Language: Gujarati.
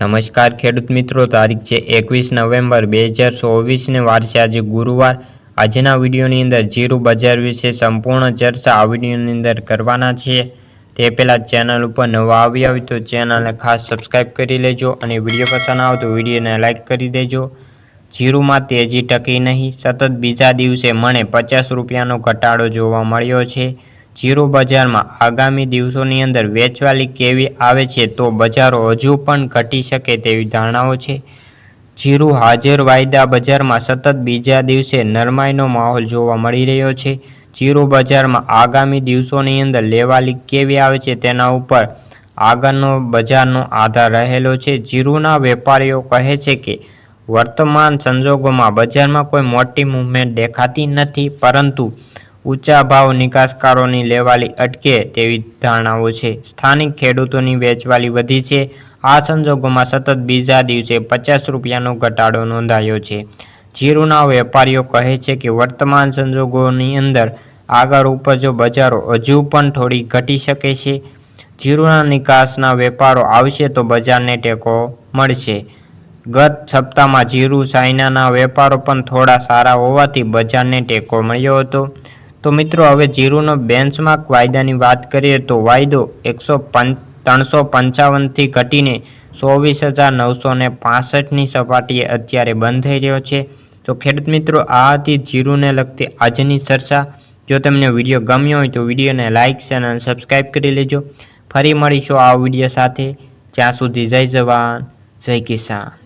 નમસ્કાર ખેડૂત મિત્રો, તારીખ છે એકવીસ નવેમ્બર બે હજાર ચોવીસને વાર છે આજે ગુરુવાર. આજના વિડીયોની અંદર જીરું બજાર વિશે સંપૂર્ણ ચર્ચા આ વિડીયોની અંદર કરવાના છીએ. તે પહેલાં ચેનલ ઉપર નવા આવ્યા હોય તો ચેનલને ખાસ સબસ્ક્રાઈબ કરી લેજો અને વીડિયો પસંદ આવે તો વિડીયોને લાઇક કરી દેજો. જીરુમાં તેજી ટકી નહીં, સતત બીજા દિવસે મને પચાસ રૂપિયાનો ઘટાડો જોવા મળ્યો છે. જીરું બજારમાં આગામી દિવસોની અંદર વેચવાલી કેવી આવે છે તો બજારો હજુ પણ ઘટી શકે તેવી ધારણાઓ છે. જીરું હાજર વાયદા બજારમાં સતત બીજા દિવસે નરમાઈનો માહોલ જોવા મળી રહ્યો છે. જીરું બજારમાં આગામી દિવસોની અંદર લેવાલી કેવી આવે છે તેના ઉપર આગળનો બજારનો આધાર રહેલો છે. જીરુના વેપારીઓ કહે છે કે, વર્તમાન સંજોગોમાં બજારમાં કોઈ મોટી મૂવમેન્ટ દેખાતી નથી, પરંતુ ઊંચા ભાવ નિકાસકારોની લેવાલી અટકે તેવી ધારણાઓ છે. સ્થાનિક ખેડૂતોની વેચવાલી વધી છે. આ સંજોગોમાં સતત બીજા દિવસે પચાસ રૂપિયાનો ઘટાડો નોંધાયો છે. જીરુના વેપારીઓ કહે છે કે વર્તમાન સંજોગોની અંદર આગળ ઉપજો બજારો હજુ પણ થોડી ઘટી શકે છે. જીરુના નિકાસના વેપારો આવશે તો બજારને ટેકો મળશે. ગત સપ્તાહમાં જીરુ, ચાઇનાના વેપારો પણ થોડા સારા હોવાથી બજારને ટેકો મળ્યો હતો. તો મિત્રો, હવે જીરુનો બેન્ચમાર્ક વાયદાની વાત કરીએ તો વાયદો એકસો ત્રણસો પંચાવનથી ઘટીને ચોવીસ હજાર નવસો ને પાસઠની સપાટીએ અત્યારે બંધ થઈ રહ્યો છે. તો ખેડૂત મિત્રો, આ હતી જીરુને લગતી આજની ચર્ચા. જો તમને વીડિયો ગમ્યો હોય તો વિડીયોને લાઇક ચેનલ સબસ્ક્રાઈબ કરી લેજો. ફરી મળીશું આ વીડિયો સાથે. જ્યાં સુધી જય જવાન, જય કિસાન.